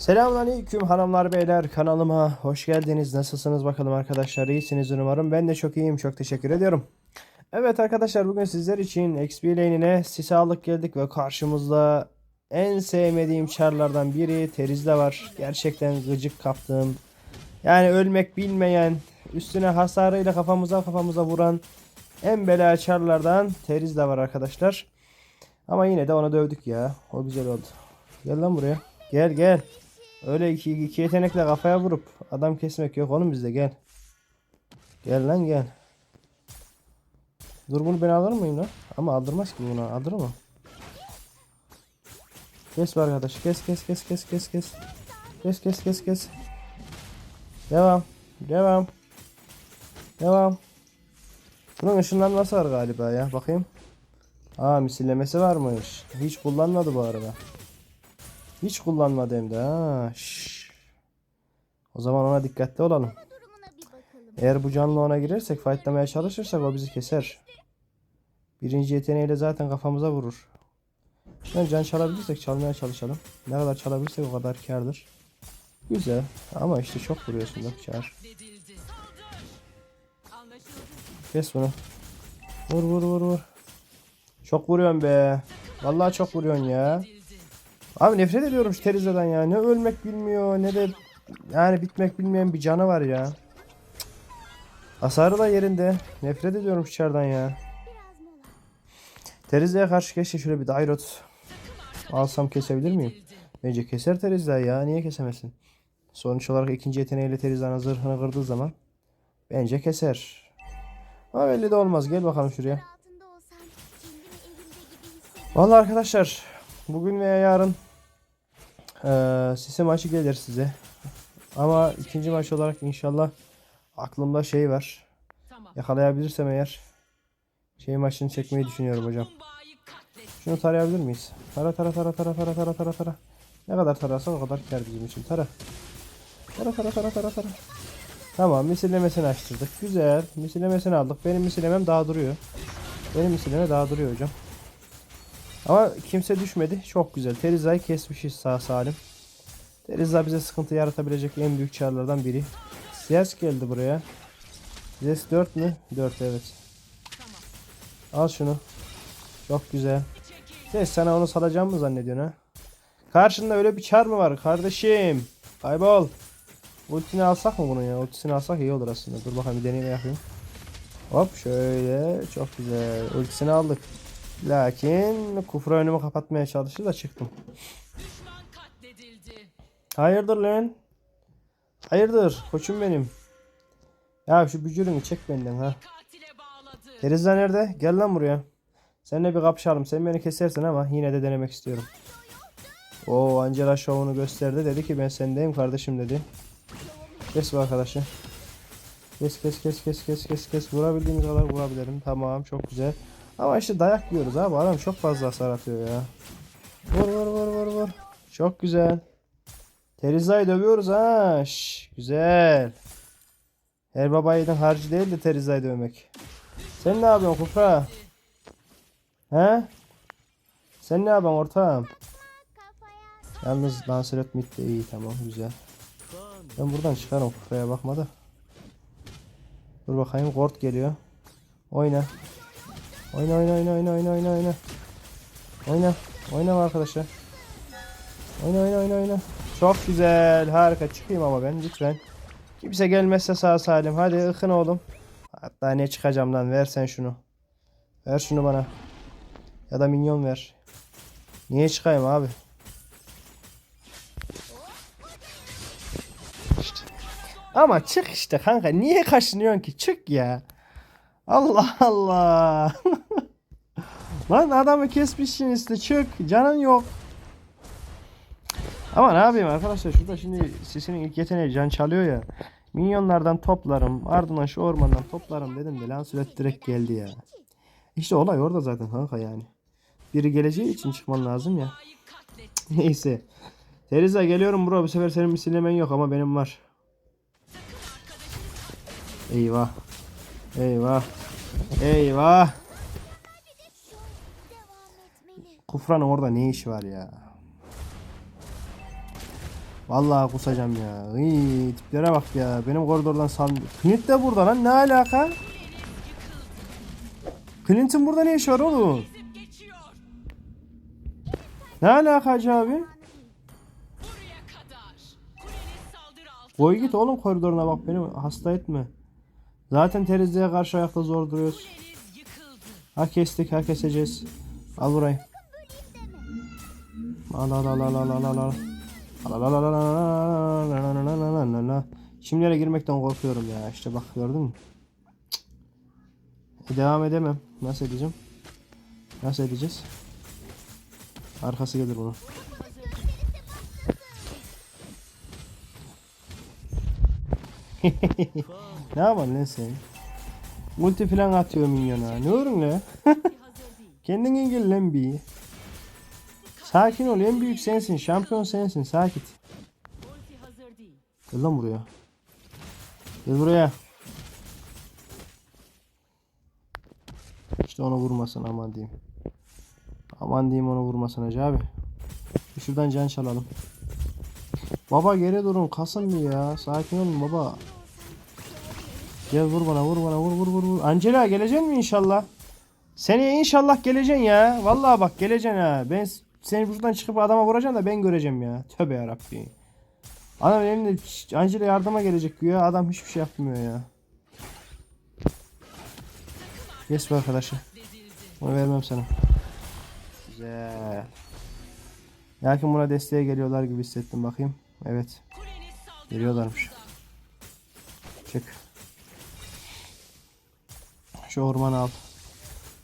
Selamünaleyküm hanımlar beyler kanalıma hoş geldiniz. Nasılsınız bakalım arkadaşlar? İyisiniz umarım. Ben de çok iyiyim. Çok teşekkür ediyorum. Evet arkadaşlar bugün sizler için XP lane'ine sise geldik ve karşımızda en sevmediğim çarlardan biri Teriz'de var. Gerçekten gıcık kaptığım yani ölmek bilmeyen üstüne hasarıyla kafamıza kafamıza vuran en bela çarlardan Teriz'de var arkadaşlar. Ama yine de onu dövdük ya. O güzel oldu. Gel lan buraya. Gel gel. Öyle iki, iki yetenekle kafaya vurup adam kesmek yok oğlum bizde gel. Gel lan gel. Dur bunu ben alır mıyım lan? Ama aldırmaz ki bunu alır mı? Kes arkadaş kes kes kes kes kes kes. Kes kes kes kes. Devam. Devam. Devam. Bunun ışınlanması var galiba ya bakayım. Aa misillemesi varmış. Hiç kullanmadı bu arada. Hiç kullanmadı hem de. O zaman ona dikkatli olalım. Eğer bu canlı ona girersek fightlamaya çalışırsak o bizi keser. Birinci yeteneğiyle zaten kafamıza vurur. Şimdi can çalabilirsek çalmaya çalışalım. Ne kadar çalabilirsek o kadar kardır. Güzel. Ama işte çok vuruyorsun bak çağır. Kes bunu. Vur vur vur vur. Çok vuruyorsun be. Vallahi çok vuruyorsun ya. Abi nefret ediyorum şu Teriza'dan ya. Ne ölmek bilmiyor ne de yani bitmek bilmeyen bir canı var ya. Hasarı da yerinde. Nefret ediyorum şu çardan ya. Teriza'ya karşı keşke şöyle bir Dairot alsam kesebilir miyim? Bence keser Teriza ya. Niye kesemesin? Sonuç olarak ikinci yeteneğiyle Teriza'nın zırhını kırdığı zaman bence keser. Ama belli de olmaz. Gel bakalım şuraya. Vallahi arkadaşlar bugün veya yarın eee sise maçı gelir size. Ama ikinci maç olarak inşallah aklımda şey var. Yakalayabilirsem eğer şey maçını çekmeyi düşünüyorum hocam. Şunu tarayabilir miyiz? Tara tara tara tara tara tara tara tara. Ne kadar tararsan o kadar kar bizim için. Tara. Tara tara tara tara tara. Tamam misillemesini açtırdık. Güzel. Misillemesini aldık. Benim misillemem daha duruyor. Benim misilleme daha duruyor hocam. Ama kimse düşmedi. Çok güzel. Teriza'yı kesmişiz sağ salim. Teriza bize sıkıntı yaratabilecek en büyük çarlardan biri. Siyas geldi buraya. Siyas 4 mü? 4 evet. Al şunu. Çok güzel. Siyas sana onu salacağım mı zannediyorsun ha? Karşında öyle bir çar mı var kardeşim? Kaybol. Ultini alsak mı bunu ya? Ultisini alsak iyi olur aslında. Dur bakalım bir deneyim yapayım. Hop şöyle. Çok güzel. Ultisini aldık. Lakin kufra önümü kapatmaya çalıştı da çıktım. Hayırdır lan? Hayırdır koçum benim. Ya şu bücürünü çek benden ha. Terizla nerede? Gel lan buraya. Seninle bir kapışalım. Sen beni kesersin ama yine de denemek istiyorum. O Angela şovunu gösterdi. Dedi ki ben sendeyim kardeşim dedi. Kes bu arkadaşı. Kes kes kes kes kes kes kes. Vurabildiğimiz kadar vurabilirim. Tamam çok güzel. Ama işte dayak yiyoruz abi. Adam çok fazla hasar atıyor ya. Vur vur vur vur vur. Çok güzel. Teriza'yı dövüyoruz ha. Şş, güzel. Her baba yiğidin harcı değil de Teriza'yı dövmek. Sen ne yapıyorsun Kufra? He? Sen ne yapıyorsun ortağım? Yalnız Lancelot mid de iyi tamam güzel. Ben buradan çıkarım Kufra'ya bakma da. Dur bakayım Gord geliyor. Oyna. Oyna oyna oyna oyna oyna oyna oyna. Oyna. Oyna arkadaşlar. Oyna oyna oyna oyna. Çok güzel. Harika. Çıkayım ama ben lütfen. Kimse gelmezse sağ salim. Hadi ıkın oğlum. Hatta ne çıkacağım lan. Ver sen şunu. Ver şunu bana. Ya da minyon ver. Niye çıkayım abi? İşte. Ama çık işte kanka. Niye kaşınıyorsun ki? Çık ya. Allah Allah. Lan adamı kesmişsin işte çık. Canın yok. Ama ne yapayım arkadaşlar şurada şimdi sesinin ilk yeteneği can çalıyor ya. Minyonlardan toplarım. Ardından şu ormandan toplarım dedim de Lancelot direkt geldi ya. İşte olay orada zaten kanka yani. Biri geleceği için çıkman lazım ya. Neyse. Teriza geliyorum bro. Bu sefer senin misillemen yok ama benim var. Eyvah. Eyvah. Eyvah. Kufranın orada ne işi var ya? Vallahi kusacağım ya. Iy, tiplere bak ya. Benim koridordan sandım. Clint de burada lan. Ne alaka? Clint'in burada ne işi var oğlum? Ne alaka Hacı abi? Boy git oğlum koridoruna bak beni hasta etme. Zaten Terizli'ye karşı ayakta zor duruyoruz. Ha kestik ha keseceğiz. Al burayı. Al al al al al al al al. Al al al al al al al Çimlere girmekten korkuyorum ya. İşte bak gördün mü? E, devam edemem. Nasıl edeceğim? Nasıl edeceğiz? Arkası gelir bunun ne yapan lan sen? Multi falan atıyor minyona. Ne olur ne? Kendin gel lan bir. Sakin ol en büyük sensin. Şampiyon sensin. Değil. Gel lan buraya. Gel buraya. İşte onu vurmasın aman diyeyim. Aman diyeyim onu vurmasın Hacı abi. Şuradan can çalalım. Baba geri durun kasın bir ya. Sakin olun baba. Gel vur bana vur bana vur vur vur vur. Angela geleceksin mi inşallah? Seneye inşallah geleceksin ya. Vallahi bak geleceksin ha. Ben seni buradan çıkıp adama vuracağım da ben göreceğim ya. Tövbe yarabbim. Adam elinde Angela yardıma gelecek güya. Adam hiçbir şey yapmıyor ya. Yes bu arkadaşı. Onu vermem sana. Güzel. Lakin buna desteğe geliyorlar gibi hissettim bakayım. Evet. Geliyorlarmış. Çık. Şu ormanı al.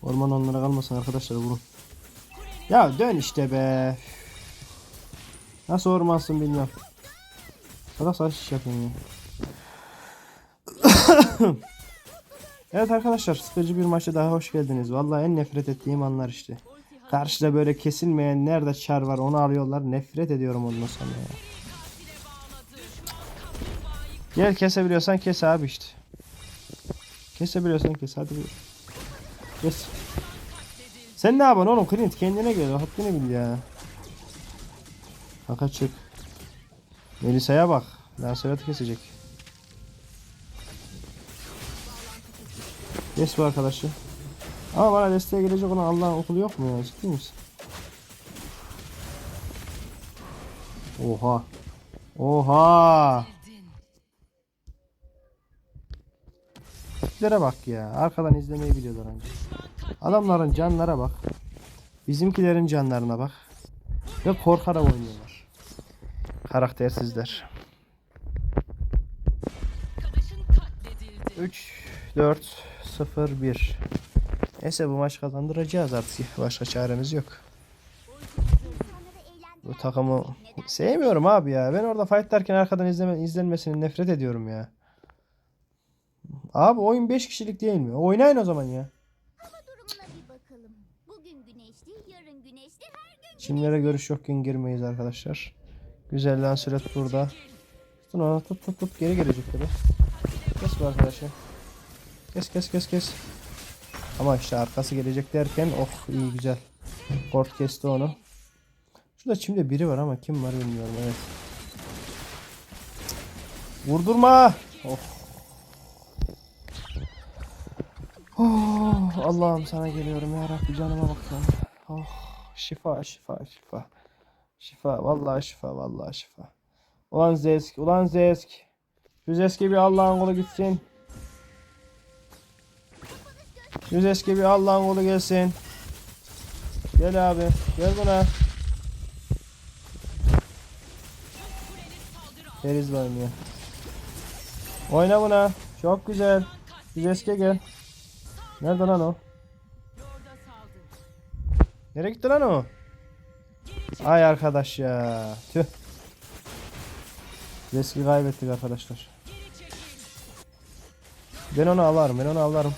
Orman onlara kalmasın arkadaşlar vurun. Ya dön işte be. Nasıl ormansın bilmiyorum. Salak salak iş yapıyorsun ya. evet arkadaşlar sıkıcı bir maça daha hoş geldiniz. Vallahi en nefret ettiğim anlar işte. Karşıda böyle kesilmeyen nerede çar var onu alıyorlar. Nefret ediyorum ondan sonra ya. Gel kesebiliyorsan kes abi işte. Kesebiliyorsan kes hadi buyur. Kes. Sen ne yapıyorsun oğlum Clint kendine gel haddini bil ya. Kanka çık. Melisa'ya bak. Lancelot'u kesecek. Kes bu arkadaşı. Ama bana desteğe gelecek olan Allah'ın okulu yok mu ya? Ciddi misin? Oha. Oha. Tiplere bak ya. Arkadan izlemeyi biliyorlar ancak. Adamların canlara bak. Bizimkilerin canlarına bak. Ve korkarak oynuyorlar. Karaktersizler. Arkadaşın katledildi. 3, 4, 0, 1. Neyse bu maç kazandıracağız artık. Başka çaremiz yok. Bu takımı sevmiyorum abi ya. Ben orada fight derken arkadan izleme, izlenmesini nefret ediyorum ya. Abi oyun 5 kişilik değil mi? Oynayın o zaman ya. Gün Çimlere görüş yokken girmeyiz arkadaşlar. Güzel lan süret burada. Tutun onu tut tut tut geri gelecek tabi. Kes bu arkadaşı. Kes kes kes kes. Ama işte arkası gelecek derken oh iyi güzel. Kort kesti onu. Şurada çimde biri var ama kim var bilmiyorum evet. Vurdurma. Oh. Oh, Allah'ım sana geliyorum ya Rabbi canıma bak ya. Oh, şifa şifa şifa. Şifa vallahi şifa vallahi şifa. Ulan Zesk ulan Zesk. Şu bir Allah'ın kulu gitsin. Şu bir Allah'ın kulu gelsin. Gel abi gel buna. Feriz var oynuyor. Oyna buna. Çok güzel. Zesk'e gel. Nerede lan o? Nereye gitti lan o? Ay arkadaş ya. Tüh. Zeski kaybettik arkadaşlar. Ben onu alarım. Ben onu alarım.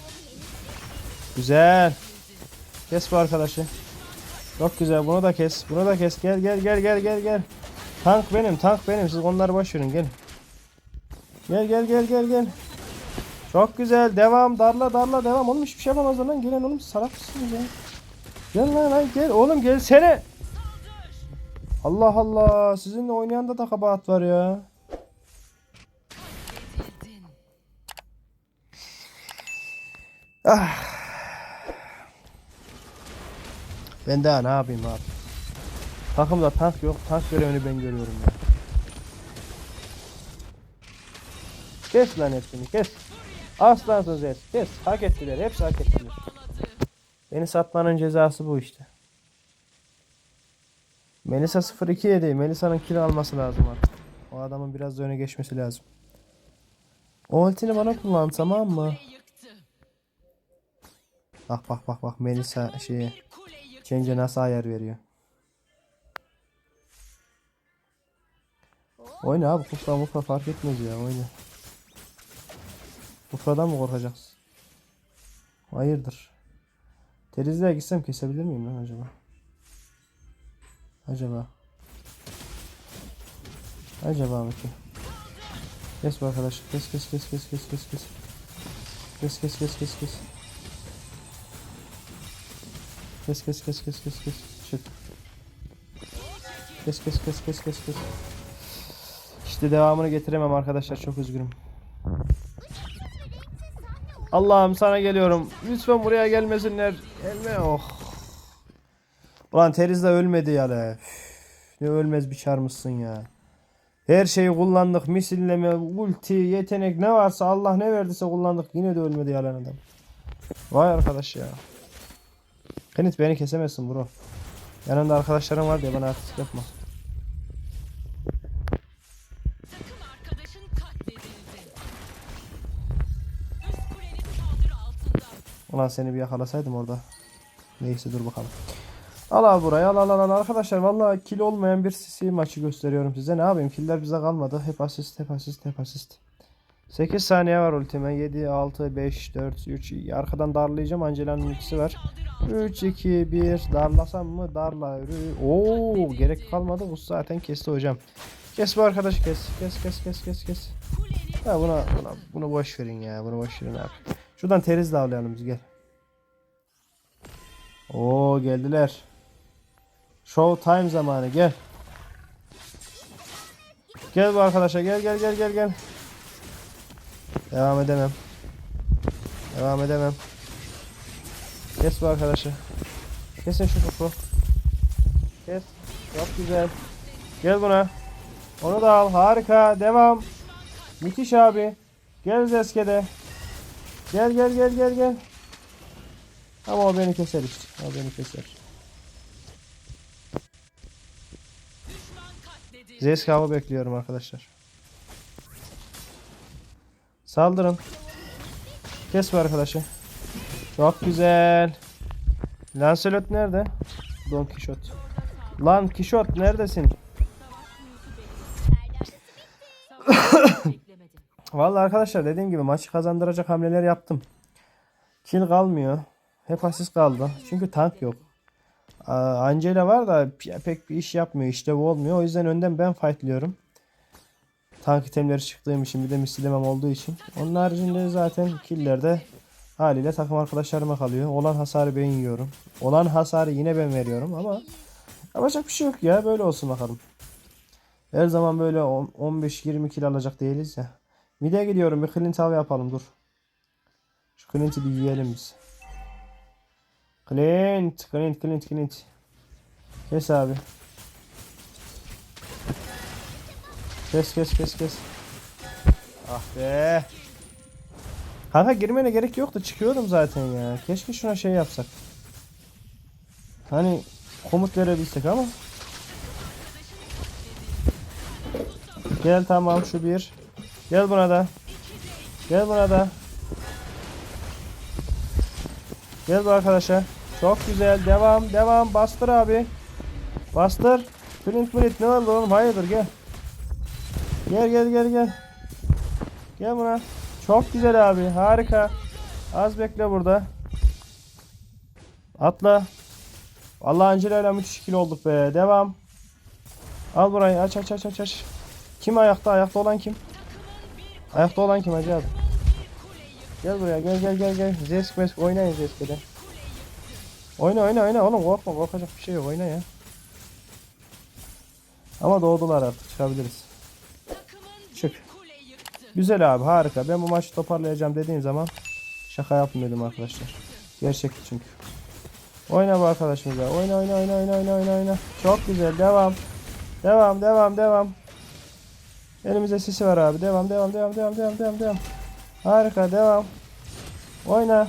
Güzel. Kes bu arkadaşı. Çok güzel. Bunu da kes. Bunu da kes. Gel gel gel gel gel gel. Tank benim. Tank benim. Siz onları boş verin. Gel. Gel gel gel gel gel. Çok güzel. Devam. Darla darla devam. Oğlum hiçbir şey yapamazlar lan. Gelin oğlum salak mısınız ya? Gel lan lan gel. Oğlum gelsene. Allah Allah. Sizinle oynayan da da kabahat var ya. Edildin. Ben daha ne yapayım abi. Takımda tank yok. Tank görevini ben görüyorum ya. Kes lan hepsini kes. Aslansın Zed. Kes. Hak ettiler. Hepsi hak ettiler. Beni satmanın cezası bu işte. Melisa 0-2 yedi. Melisa'nın kill alması lazım artık. O adamın biraz da öne geçmesi lazım. O ultini bana kullan tamam mı? Bak bak bak bak Melisa şeye. Change'e nasıl ayar veriyor. Oyna abi kufra mufra fark etmez ya oyna. Kufradan mı korkacaksın? Hayırdır? Terizliğe gitsem kesebilir miyim lan acaba? Acaba? Acaba ki? Kes bu arkadaş. Kes kes kes kes kes kes kes. Kes kes kes kes kes. Kes kes kes kes kes kes. Çık. Kes kes kes kes kes kes. İşte devamını getiremem arkadaşlar çok üzgünüm. Allah'ım sana geliyorum. Lütfen buraya gelmesinler. Gelme oh. Ulan Teriz de ölmedi ya le. Ne ölmez bir çarmışsın ya. Her şeyi kullandık. Misilleme, ulti, yetenek ne varsa Allah ne verdiyse kullandık. Yine de ölmedi yalan adam. Vay arkadaş ya. Kenit beni kesemezsin bro. Yanında arkadaşlarım var diye bana artistik yapma. Ulan seni bir yakalasaydım orada. Neyse dur bakalım. Al abi burayı al al al. Arkadaşlar vallahi kill olmayan bir CC maçı gösteriyorum size. Ne yapayım killer bize kalmadı. Hep asist hep asist hep asist. 8 saniye var ultime. 7, 6, 5, 4, 3. Arkadan darlayacağım. Angela'nın ultisi var. 3, 2, 1. Darlasam mı? Darla. Oo gerek kalmadı. Bu zaten kesti hocam. Kes bu arkadaşı kes. Kes kes kes kes kes. Ha buna, buna bunu boş verin ya. Bunu boş verin abi. Şuradan teriz de biz gel. Oo geldiler. Show time zamanı gel. Gel bu arkadaşa gel gel gel gel gel. Devam edemem. Devam edemem. Kes bu arkadaşı. Kesin şu topu. Kes. Çok güzel. Gel buna. Onu da al. Harika. Devam. Müthiş abi. Gel Zeske'de. Gel gel gel gel gel. Ama o beni keser işte. O beni keser. katledildi. Zeskav'ı bekliyorum arkadaşlar. Saldırın. Kes bu arkadaşı. Çok güzel. Lancelot nerede? Don Quixote. Lan Quixote neredesin? Vallahi arkadaşlar dediğim gibi maçı kazandıracak hamleler yaptım. Kill kalmıyor. Hep asist kaldı. Çünkü tank yok. Angela var da pe- pek bir iş yapmıyor. İşlev olmuyor. O yüzden önden ben fightlıyorum. Tank itemleri çıktığım için bir de mislemem olduğu için. Onun haricinde zaten killerde haliyle takım arkadaşlarıma kalıyor. Olan hasarı ben yiyorum. Olan hasarı yine ben veriyorum ama yapacak bir şey yok ya. Böyle olsun bakalım. Her zaman böyle on- 15-20 kill alacak değiliz ya. Mide gidiyorum. Bir Clint av yapalım dur. Şu Clint'i bir yiyelim biz. Clint, Clint, Clint, Clint. Kes abi. Kes kes kes kes. Ah be. Kanka girmene gerek yoktu. Çıkıyorum zaten ya. Keşke şuna şey yapsak. Hani komut verebilsek ama. Gel tamam şu bir. Gel buna da. Gel buna da. Gel bu arkadaşa. Çok güzel. Devam. Devam. Bastır abi. Bastır. Flint flint ne oldu oğlum? Hayırdır gel. Gel gel gel gel. Gel buna. Çok güzel abi. Harika. Az bekle burada. Atla. Vallahi Angela ile müthiş ikili olduk be. Devam. Al burayı. Aç aç aç aç aç. Kim ayakta? Ayakta olan kim? Ayakta olan kim hacı abi? Gel buraya gel gel gel gel. Zesk mesk oynayın Zesk'de. Oyna oyna oyna oğlum korkma korkacak bir şey yok oyna ya. Ama doğdular artık çıkabiliriz. Çık. Güzel abi harika. Ben bu maçı toparlayacağım dediğin zaman şaka yapmıyordum arkadaşlar. Gerçekti çünkü. Oyna bu arkadaşımıza. Oyna oyna oyna oyna oyna oyna oyna. Çok güzel. Devam. Devam devam devam. Elimizde sisi var abi. Devam devam devam devam devam devam devam. Harika devam. Oyna.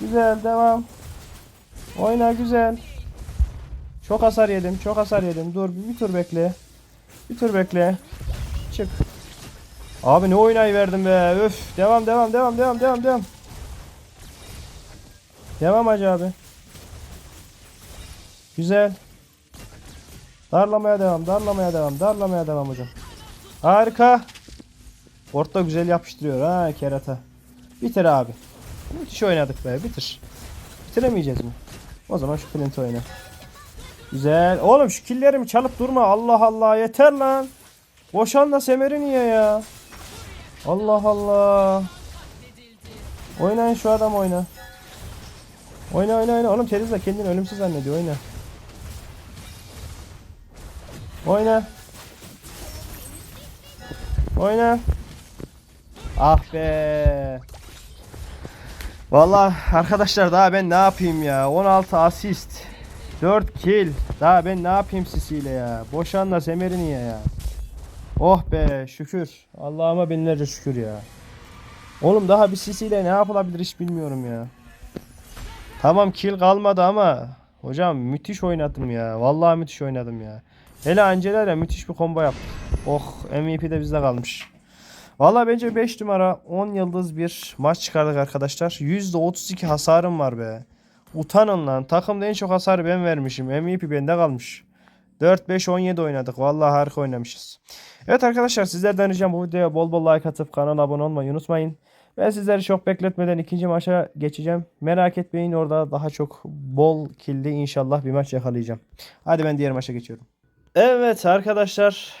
Güzel devam. Oyna güzel. Çok hasar yedim. Çok hasar yedim. Dur bir, bir tur bekle. Bir tur bekle. Çık. Abi ne oynayı verdim be. Öf. Devam devam devam devam devam devam. Devam hacı abi. Güzel. Darlamaya devam, darlamaya devam, darlamaya devam hocam. Harika. Orta güzel yapıştırıyor ha kerata. Bitir abi. Müthiş oynadık be, bitir. Bitiremeyeceğiz mi? O zaman şu Clint oyna. Güzel. Oğlum şu killerimi çalıp durma. Allah Allah yeter lan. Boşan da semeri niye ya? Allah Allah. Oynayın şu adam oyna. Oyna oyna oyna. Oğlum Teriz de kendini ölümsüz zannediyor. Oyna. Oyna. Oyna. Ah be. Vallahi arkadaşlar daha ben ne yapayım ya? 16 asist. 4 kill. Daha ben ne yapayım sisiyle ya? Boşanla semeri niye ya? Oh be şükür. Allah'ıma binlerce şükür ya. Oğlum daha bir sisiyle ne yapılabilir hiç bilmiyorum ya. Tamam kill kalmadı ama hocam müthiş oynadım ya. Vallahi müthiş oynadım ya. Hele Angela ile müthiş bir combo yaptık. Oh MVP de bizde kalmış. Vallahi bence 5 numara 10 yıldız bir maç çıkardık arkadaşlar. %32 hasarım var be. Utanın lan. Takımda en çok hasarı ben vermişim. MVP bende kalmış. 4-5-17 oynadık. Vallahi harika oynamışız. Evet arkadaşlar sizlerden ricam bu videoya bol bol like atıp kanala abone olmayı unutmayın. Ben sizleri çok bekletmeden ikinci maça geçeceğim. Merak etmeyin orada daha çok bol killi inşallah bir maç yakalayacağım. Hadi ben diğer maça geçiyorum. Evet arkadaşlar.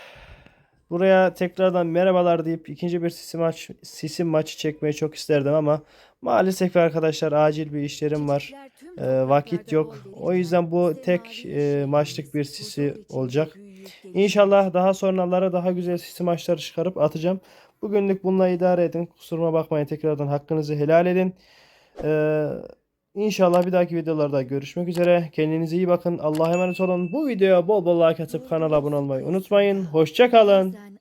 Buraya tekrardan merhabalar deyip ikinci bir sisim maç sisim maçı çekmeyi çok isterdim ama maalesef arkadaşlar acil bir işlerim var. Ee, vakit yok. O yüzden bu tek e, maçlık bir sisi olacak. İnşallah daha sonralara daha güzel sisi maçları çıkarıp atacağım. Bugünlük bununla idare edin. Kusuruma bakmayın. Tekrardan hakkınızı helal edin. Ee, inşallah bir dahaki videolarda görüşmek üzere. Kendinize iyi bakın. Allah'a emanet olun. Bu videoya bol bol like atıp kanala abone olmayı unutmayın. Hoşça kalın.